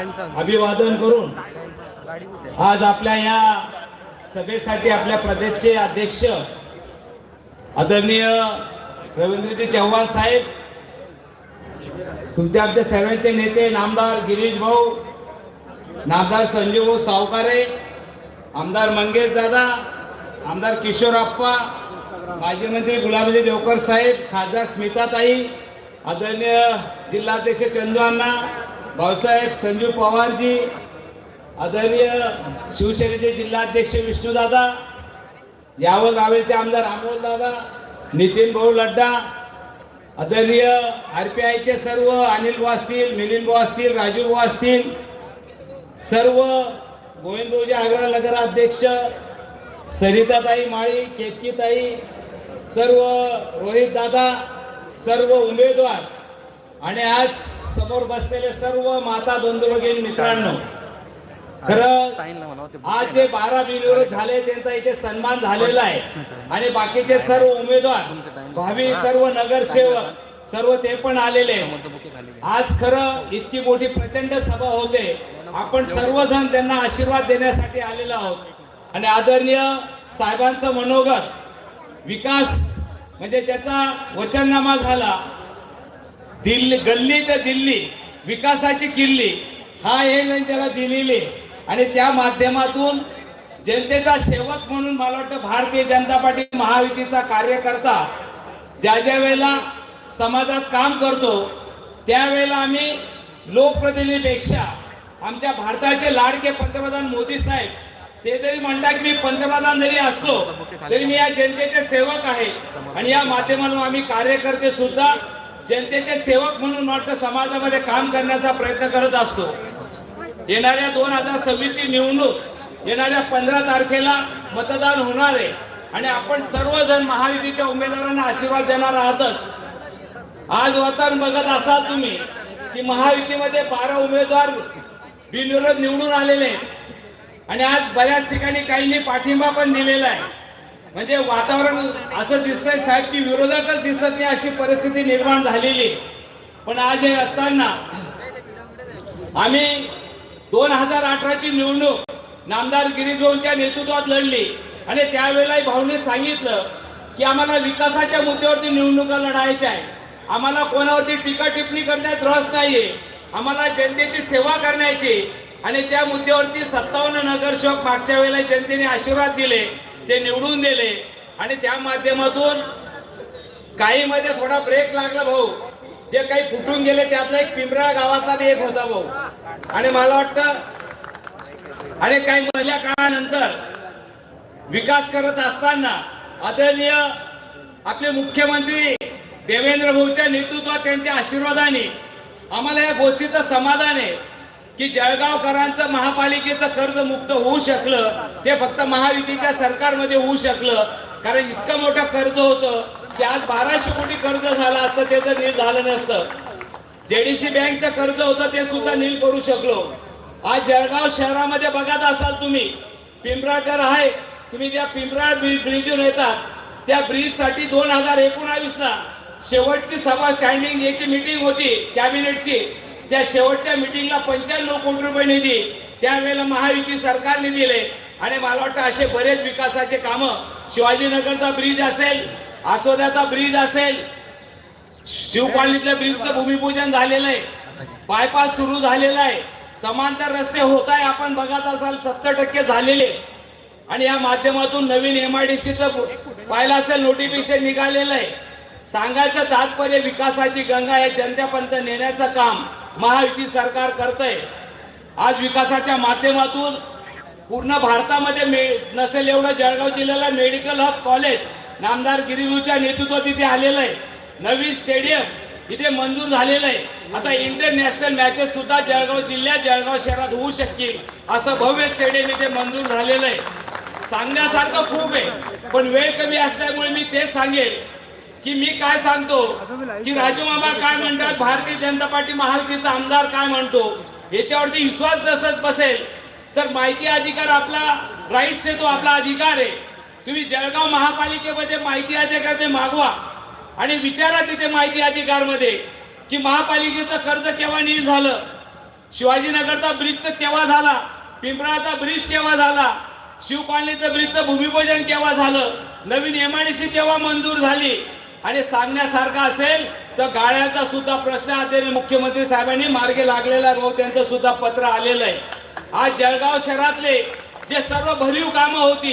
अभिवादन करून आज आपल्या या सभेसाठी आपल्या प्रदेशचे अध्यक्ष आदरणीय रवींद्रजी चव्हाण साहेब तुमच्या आमच्या सर्वांचे नेते नामदार गिरीश भाऊ नामदार संजीव भाऊ सावकारे आमदार मंगेश दादा आमदार किशोरप्पा माजी मंत्री गुलाबजी देवकर साहेब खासदार स्मिताताई आदरणीय जिल्हाध्यक्ष चंदू अण्णा भाऊसाहेब संजीव पवारजी आदरणीय शिवसेनेचे जिल्हाध्यक्ष विष्णूदादा यावल गावेचे आमदार दादा नितीन भाऊ लड्डा आदरणीय आर पी आयचे सर्व अनिल भाऊ असतील मिलिंद भाऊ असतील राजू भाऊ असतील सर्व गोविंद भाऊजी आग्रा नगराध्यक्ष सरिताताई माळी केतकीताई सर्व रोहित दादा सर्व उमेदवार. आणि आज समोर बसलेले सर्व माता बंधू भगिनी मित्रांनो खरं आज जे बारा बिनविरोध झाले त्यांचा इथे सन्मान झालेला आहे. आणि बाकीचे सर्व उमेदवार भावी सर्व नगरसेवक सर्व ते पण आलेले. आज खरं इतकी मोठी प्रचंड सभा होते. आपण सर्वजण त्यांना आशीर्वाद देण्यासाठी आलेलो आहोत. आणि आदरणीय साहेबांचं मनोगत विकास म्हणजे त्याचा वचननामा झाला दिल्ली गल्ली ते दिल्ली विकासाची किल्ली हा हे त्याला दिलेली आणि त्या माध्यमातून जनतेचा सेवक म्हणून मला वाटतं भारतीय जनता पार्टी महायुतीचा कार्यकर्ता ज्या ज्या वेळेला समाजात काम करतो त्यावेळेला आम्ही लोकप्रतिनिधीपेक्षा आमच्या भारताचे लाडके पंतप्रधान मोदी साहेब ते जरी म्हणतात की मी पंतप्रधान जरी असलो तरी मी या जनतेचे सेवक आहे. आणि या माध्यमातून आम्ही कार्यकर्ते सुद्धा जनतेचे सेवक म्हणून वाटतं समाजामध्ये काम करण्याचा प्रयत्न करत असतो. येणाऱ्या दोन हजार सव्वीस ची निवडणूक येणाऱ्या पंधरा तारखेला मतदान होणार आहे. आणि आपण सर्वजण महायुतीच्या उमेदवारांना आशीर्वाद देणार आहातच. आज वातावरण बघत असाल तुम्ही की महायुतीमध्ये बारा उमेदवार बिनविरोध निवडून आलेले आहेत. आणि आज बऱ्याच ठिकाणी काहींनी पाठिंबा पण दिलेला आहे. म्हणजे वातावरण असं दिसतंय साहेब की विरोधातच दिसत नाही अशी परिस्थिती निर्माण झालेली आहे. पण आज हे असताना आम्ही दोन हजार अठराची निवडणूक नामदार गिरीजभाऊंच्या नेतृत्वात लढली. आणि त्यावेळेला भाऊने सांगितलं की आम्हाला विकासाच्या मुद्द्यावरती निवडणुका लढायच्या आहे आम्हाला कोणावरती टीका टिप्पणी करण्यात रस नाहीये. आम्हाला जनतेची सेवा करण्याची आणि त्या मुद्द्यावरती सत्तावन्न नगरसेवक मागच्या वेळेला जनतेने आशीर्वाद दिले. ते निवडून दिले. आणि त्या माध्यमातून काही मध्ये थोडा ब्रेक लागला भाऊ. जे काही फुटून गेले त्यातला एक पिंपरा गावातला बी एक होता भाऊ. आणि मला वाटतं आणि काही महिल्या काळानंतर विकास करत असताना आदरणीय आपले मुख्यमंत्री देवेंद्र भाऊच्या नेतृत्वात त्यांच्या आशीर्वादाने आम्हाला या गोष्टीचं समाधान आहे. की जळगावकरांचं महापालिकेचं कर्ज मुक्त होऊ शकलं ते फक्त महायुतीच्या सरकारमध्ये होऊ शकलं. कारण इतकं मोठं कर्ज होतं की आज बाराशे कोटी कर्ज झालं असतं ते जर नील झालं नसतं. जेडीसी बँकचं कर्ज होतं ते सुद्धा नील करू शकलो. आज जळगाव शहरामध्ये बघत असाल तुम्ही पिंपराळकर आहे तुम्ही ज्या पिंपराळ ब्रिजवर येतात त्या ब्रिजसाठी दोन हजार एकोणावीसला शेवटची सभा स्टँडिंग याची मिटिंग होती कॅबिनेटची. त्या शेवटच्या मिटिंगला पंच्याण्णव कोटी रुपये निधी त्यावेळेला महायुती सरकारने दिले. आणि मला वाटतं असे बरेच विकासाचे कामं शिवाजीनगरचा ब्रिज असेल आसोद्याचा ब्रिज असेल शिवपालीतल्या ब्रिजचं भूमिपूजन झालेलं आहे बायपास सुरू झालेला आहे. समांतर रस्ते होत आहे आपण बघत असाल सत्तर टक्के झालेले. आणि या माध्यमातून नवीन एमआयडीसीचं पाहिलं असेल नोटिफिकेशन निघालेलं आहे. सांगायचं तात्पर्य विकासाची गंगा या जनतेपर्यंत नेण्याचं काम. महायुती सरकार करतंय. आज विकासाच्या माध्यमातून पूर्ण भारतामध्ये मे नसेल एवढं जळगाव जिल्ह्याला मेडिकल हब कॉलेज नामदार गिरिरूच्या नेतृत्वात तिथे आलेलं आहे. नवीन स्टेडियम इथे मंजूर झालेलं आहे. आता इंटरनॅशनल मॅचेस सुद्धा जळगाव जिल्ह्यात जळगाव शहरात होऊ शकतील. असं भव्य स्टेडियम इथे मंजूर झालेलं आहे. सांगण्यासारखं खूप आहे. पण वेळ कमी असल्यामुळे मी तेच सांगेल. की मी काय सांगतो? की राजू मामा काय म्हणतात? भारतीय जनता पार्टी महायुतीचा आमदार काय म्हणतो? याच्यावरती विश्वास जसंच बसेल. तर माहिती अधिकार आपला राईट्स आहे तो आपला अधिकार आहे. तुम्ही जळगाव महापालिकेमध्ये माहिती अधिकार ते मागवा. आणि विचारा तिथे माहिती अधिकारमध्ये की महापालिकेचं कर्ज केव्हा नील झालं? शिवाजीनगरचा ब्रिजचं केव्हा झाला? पिंपळाचा ब्रिज केव्हा झाला? शिव कॉलनीचं ब्रिजचं भूमिपूजन केव्हा झालं? नवीन एमआयडीसी केव्हा मंजूर झाली? आणि सांगण्यासारखं असेल तर गाळ्याचा सुद्धा प्रश्न आदरणीय मुख्यमंत्री साहेबांनी मार्गे लागलेला आहे भाऊ त्यांचं सुद्धा पत्र आलेलं आहे. आज जळगाव शहरातले जे सर्व भरीव कामं होती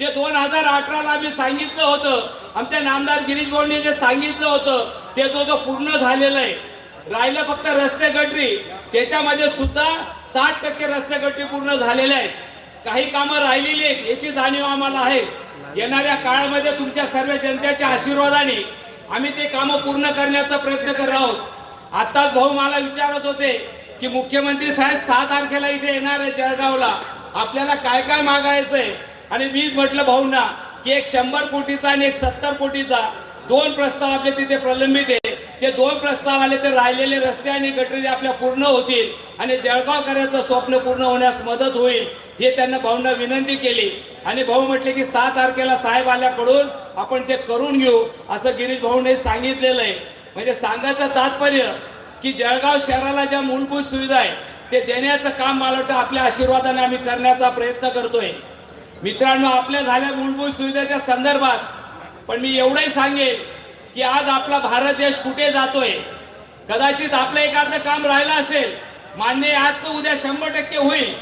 जे दोन हजार अठराला आम्ही सांगितलं होतं आमच्या नामदार गिरीश भाऊंनी जे सांगितलं होतं ते जो जो पूर्ण झालेलं आहे. राहिलं फक्त रस्ते गटरी त्याच्यामध्ये सुद्धा साठ टक्के रस्ते गटरी पूर्ण झालेले आहेत. काही कामं राहिलेली आहेत याची जाणीव आम्हाला आहे. येणाऱ्या काळामध्ये तुमच्या सर्व जनतेच्या आशीर्वादाने आम्ही ते कामं पूर्ण करण्याचा प्रयत्न करत आहोत. आताच भाऊ मला विचारत होते की मुख्यमंत्री साहेब सहा तारखेला इथे येणार आहे जळगावला. आपल्याला काय काय मागायचंय? आणि मीच म्हटलं भाऊंना की एक शंभर कोटीचा आणि एक सत्तर कोटीचा दोन प्रस्ताव आपले तिथे प्रलंबित आहे. ते दोन प्रस्ताव आले तर राहिलेले रस्ते आणि गटरी आपल्या पूर्ण होतील आणि जळगावकरांचं स्वप्न पूर्ण होण्यास मदत होईल हे त्यांना भाऊंना विनंती केली. आणि भाऊ म्हटले की सहा तारखेला साहेब आल्याकडून आपण ते करून घेऊ असं गिरीश भाऊने सांगितलेलं आहे. म्हणजे सांगायचं तात्पर्य की जळगाव शहराला ज्या मूलभूत सुविधा आहे ते देण्याचं काम मला वाटतं आपल्या आशीर्वादाने आम्ही करण्याचा प्रयत्न करतोय. मित्रांनो आपल्या झाल्या मूलभूत सुविधेच्या संदर्भात पण मी एवढंही सांगेन की आज आपला भारत देश कुठे जातोय? कदाचित आपलं एखादं काम राहिलं असेल मान्य आजचं उद्या शंभर टक्के होईल.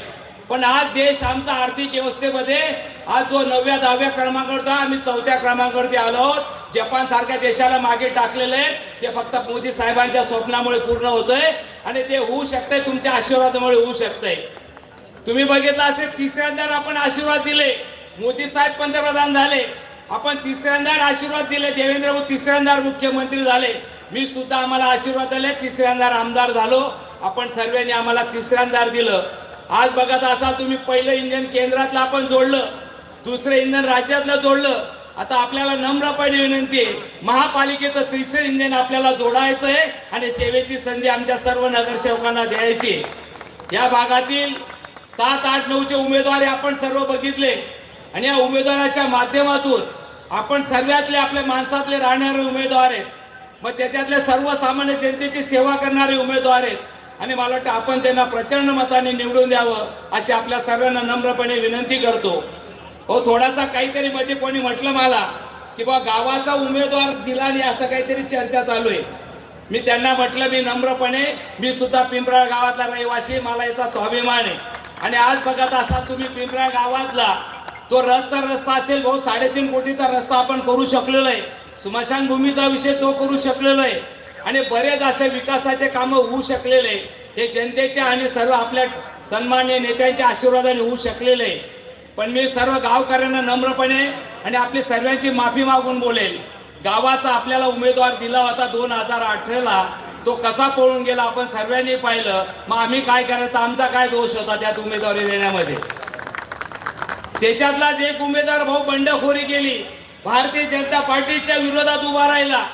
पण आज देश आमचा आर्थिक व्यवस्थेमध्ये आज जो नवव्या दहाव्या क्रमांकावर आम्ही चौथ्या क्रमांकावरती आलो आहोत. जपान सारख्या देशाला मागे टाकलेलं आहे ते फक्त मोदी साहेबांच्या स्वप्नामुळे पूर्ण होतंय आणि ते होऊ शकतंय तुमच्या आशीर्वादामुळे होऊ शकतंय. तुम्ही बघितलं असेल तिसऱ्यांदा आपण आशीर्वाद दिले. मोदी साहेब पंतप्रधान झाले. आपण तिसऱ्यांदा आशीर्वाद दिले. देवेंद्र भाऊ तिसऱ्यांदा मुख्यमंत्री झाले. मी सुद्धा आम्हाला आशीर्वाद दिले. तिसऱ्यांदा आमदार झालो. आपण सर्वांनी आम्हाला तिसऱ्यांदा दिलं. आज बघत असाल तुम्ही पहिलं इंधन केंद्रातलं आपण जोडलं. दुसरं इंधन राज्यातलं जोडलं. आता आपल्याला नम्रपणे विनंती आहे महापालिकेचं तिसरं इंधन आपल्याला जोडायचं आहे आणि सेवेची संधी आमच्या सर्व नगरसेवकांना द्यायची या भागातील सात आठ नऊचे उमेदवार आपण सर्व बघितले. आणि या उमेदवाराच्या माध्यमातून आपण सर्वातले आपल्या माणसातले राहणारे उमेदवार आहेत. मग त्याच्यातल्या सर्वसामान्य जनतेची सेवा करणारे उमेदवार आहेत. आणि मला वाटतं आपण त्यांना प्रचंड मताने निवडून द्यावं अशी आपल्या सर्वांना नम्रपणे विनंती करतो. हो थोडासा काहीतरी मध्ये कोणी म्हटलं मला की बा गावाचा उमेदवार दिला नाही असं काहीतरी चर्चा चालू आहे. मी त्यांना म्हटलं मी नम्रपणे मी सुद्धा पिंपराळ गावातला रहिवासी मला याचा स्वाभिमान आहे. आणि आज बघत असाल तुम्ही पिंपराळ गावातला तो रथचा रस्ता असेल भाऊ साडेतीन कोटीचा रस्ता आपण करू शकलेलो आहे. स्मशानभूमीचा विषय तो करू शकलेलो आहे. आणि बरेच असे विकासाचे कामं होऊ शकलेले हे जनतेच्या आणि सर्व आपल्या सन्मान्य नेत्यांच्या आशीर्वादाने होऊ शकलेले आहे. पण मी सर्व गावकऱ्यांना नम्रपणे आणि आपली सर्वांची माफी मागून बोलेल. गावाचा आपल्याला उमेदवार दिला होता दोन हजार अठराला. तो कसा पळून गेला आपण सर्वांनी पाहिलं. मग आम्ही काय करायचं? आमचा काय दोष होता त्यात उमेदवारी देण्यामध्ये? त्याच्यातलाच एक उमेदवार भाऊ बंडखोरी केली. भारतीय जनता पार्टीच्या विरोधात उभा राहिला.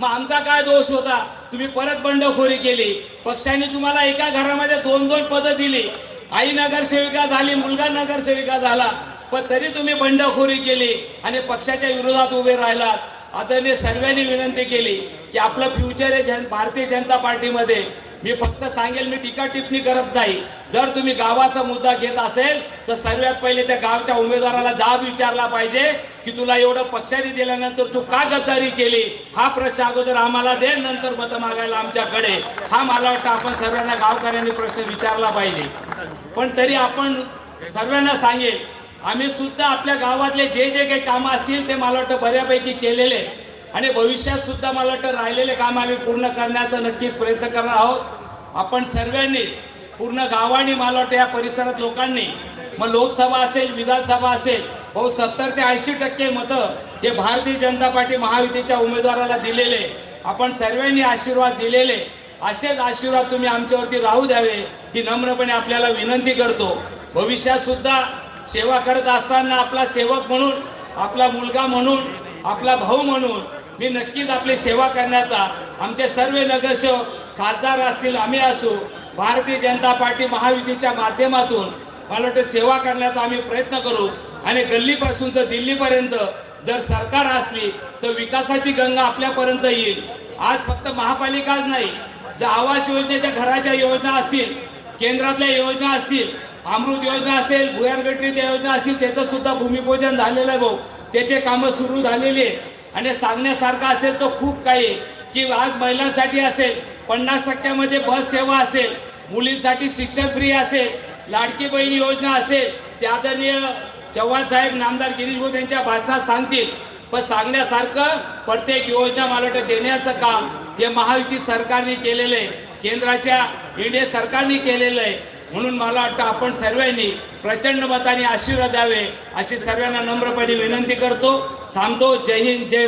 मग आमचा काय दोष होता? तुम्ही परत बंडखोरी केली. पक्षाने तुम्हाला एका घरामध्ये दोन दोन पदं दिली. आई नगरसेविका झाली मुलगा नगरसेविका झाला. पण तरी तुम्ही बंडखोरी केली आणि पक्षाच्या विरोधात उभे राहिलात. आदरणीय सर्वांनी विनंती केली की आपलं फ्युचर आहे जन भारतीय जनता पार्टीमध्ये मी फक्त सांगेल मी टीका टिप्पणी करत नाही. जर तुम्ही गावाचा मुद्दा घेत असेल तर सर्वात पहिले त्या गावच्या उमेदवाराला जाब विचारला पाहिजे की तुला एवढं पक्षाने दिल्यानंतर तू का गद्दारी केली? हा प्रश्न अगोदर आम्हाला दे नंतर मत मागायला आमच्याकडे. हा मला वाटतं आपण सर्वांना गावकऱ्यांनी प्रश्न विचारला पाहिजे. पण तरी आपण सर्वांना सांगेल आम्ही सुद्धा आपल्या गावातले जे जे काही कामं असतील ते मला वाटतं बऱ्यापैकी केलेले आणि भविष्यात सुद्धा मला वाटतं राहिलेले काम आम्ही पूर्ण करण्याचा नक्कीच प्रयत्न करणार आहोत. आपण सर्वांनी पूर्ण गावाने मला वाटतं या परिसरात लोकांनी मग लोकसभा असेल विधानसभा असेल भाऊ सत्तर ते ऐंशी टक्के मतं हे भारतीय जनता पार्टी महायुतीच्या उमेदवाराला दिलेले. आपण सर्वांनी आशीर्वाद दिलेले. असेच आशीर्वाद तुम्ही आमच्यावरती राहू द्यावे ही नम्रपणे आपल्याला विनंती करतो. भविष्यात सुद्धा सेवा करत असताना आपला सेवक म्हणून आपला मुलगा म्हणून आपला भाऊ म्हणून मी नक्कीच आपली सेवा करण्याचा आमचे सर्व नगरसेवक खासदार असतील आम्ही असू भारतीय जनता पार्टी महायुतीच्या माध्यमातून मला वाटतं सेवा करण्याचा आम्ही प्रयत्न करू. आणि गल्लीपासून तर दिल्लीपर्यंत जर सरकार असली तर विकासाची गंगा आपल्यापर्यंत येईल. आज फक्त महापालिकाच नाही जर आवास योजनेच्या घराच्या योजना असतील केंद्रातल्या योजना असतील अमृत योजना असेल भुयार गटरीच्या योजना असतील त्याचं सुद्धा भूमिपूजन झालेलं आहे भाऊ. त्याचे कामं सुरू झालेली आहे आणि सांगण्यासारखं असेल तर खूप काही. की आज महिलांसाठी असेल पन्नास टक्क्यामध्ये बस सेवा असेल मुलींसाठी शिक्षण फ्री असेल लाडकी बहीण योजना असेल ते आदरणीय चव्हाण साहेब नामदार गिरीश भाऊ यांच्या भाषणात सांगतील. पण सांगण्यासारखं प्रत्येक योजना मला वाटतं देण्याचं काम हे महायुती सरकारने केलेलं आहे केंद्राच्या इंडिया सरकारने केलेलं आहे. म्हणून मला वाटतं आपण सर्वांनी प्रचंड मताने आशीर्वाद द्यावे अशी सर्वांना नम्रपणे विनंती करतो. थांबतो. जय हिंद जय